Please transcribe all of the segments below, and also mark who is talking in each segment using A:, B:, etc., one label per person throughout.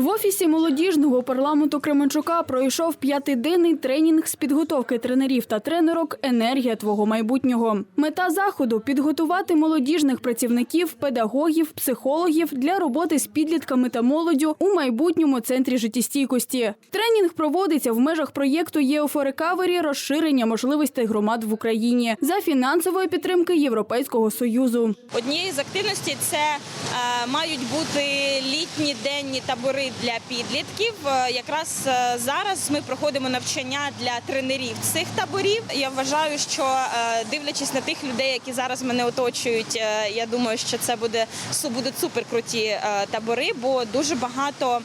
A: В офісі молодіжного парламенту Кременчука пройшов п'ятиденний тренінг з підготовки тренерів та тренерок Енергія твого майбутнього. Мета заходу підготувати молодіжних працівників, педагогів, психологів для роботи з підлітками та молоддю у майбутньому центрі життєстійкості. Тренінг проводиться в межах проєкту ЄОФО Рекавері розширення можливостей громад в Україні за фінансової підтримки Європейського союзу.
B: Однією з активностей це е, мають бути літні денні табори для підлітків. Е, Якраз е, зараз ми проходимо навчання для тренерів цих таборів. Я вважаю, що е, дивлячись на тих людей, які зараз мене оточують, я думаю, що це буде будуть суперкруті табори, бо дуже багато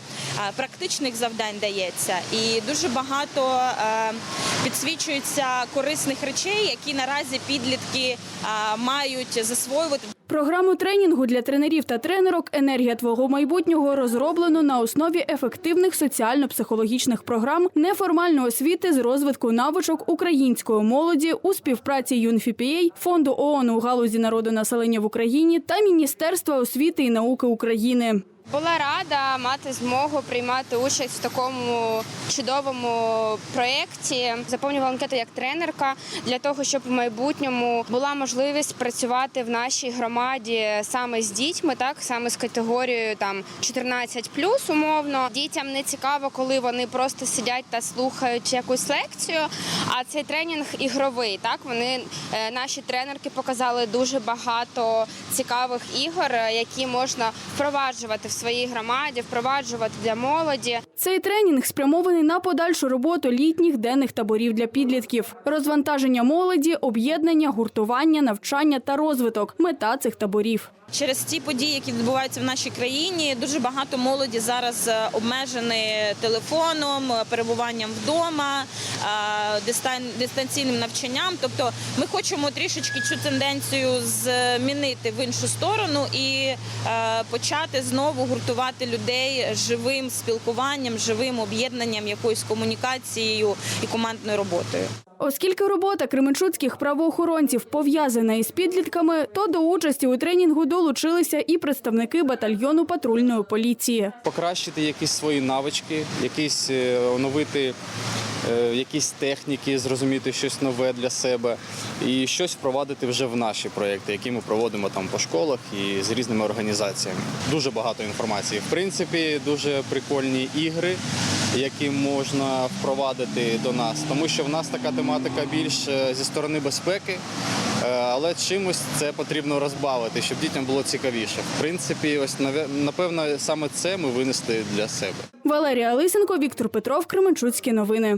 B: практичних завдань дається, і дуже багато підсвічується корисних речей, які наразі підлітки мають засвоювати.
A: Програму тренінгу для тренерів та тренерок Енергія твого майбутнього розроблено на основі ефективних соціально-психологічних програм неформальної освіти з розвитку навичок української молоді у співпраці ЮНФІПІА, фонду ООН у галузі народонаселення в Україні та Міністерства освіти і науки України.
C: Була рада мати змогу приймати участь в такому чудовому проєкті. Заповнювала анкету як тренерка для того, щоб в майбутньому була можливість працювати в нашій громаді саме з дітьми, так саме з категорією там 14 умовно. Дітям не цікаво, коли вони просто сидять та слухають якусь лекцію. А цей тренінг ігровий. Так вони е, наші тренерки показали дуже багато цікавих ігор, е, які можна впроваджувати в своїй громаді, впроваджувати для молоді.
A: Цей тренінг спрямований на подальшу роботу літніх денних таборів для підлітків, розвантаження молоді, об'єднання, гуртування, навчання та розвиток. Мета цих таборів.
B: Через ті події, які відбуваються в нашій країні, дуже багато молоді зараз е, обмежені телефоном, перебуванням вдома, дистанційним навчанням. Тобто, ми хочемо трішечки цю тенденцію змінити в іншу сторону і е, почати знову гуртувати людей живим спілкуванням, живим об'єднанням, якоюсь комунікацією і командною роботою.
A: Оскільки робота кременчуцьких правоохоронців пов'язана із підлітками, то до участі у тренінгу долучилися і представники батальйону патрульної поліції.
D: покращити якісь свої навички, якісь е, оновити якісь техніки, зрозуміти щось нове для себе і щось впровадити вже в наші проекти, які ми проводимо там по школах і з різними організаціями. Дуже багато інформації. В принципі, дуже прикольні ігри, які можна впровадити до нас, тому що в нас така тематика більш е, зі сторони безпеки. Е, Але чимось це потрібно розбавити, щоб дітям було цікавіше. В принципі, ось напевно, саме це ми винесли для себе.
A: Валерія Лисенко, Віктор Петров, Кременчуцькі новини.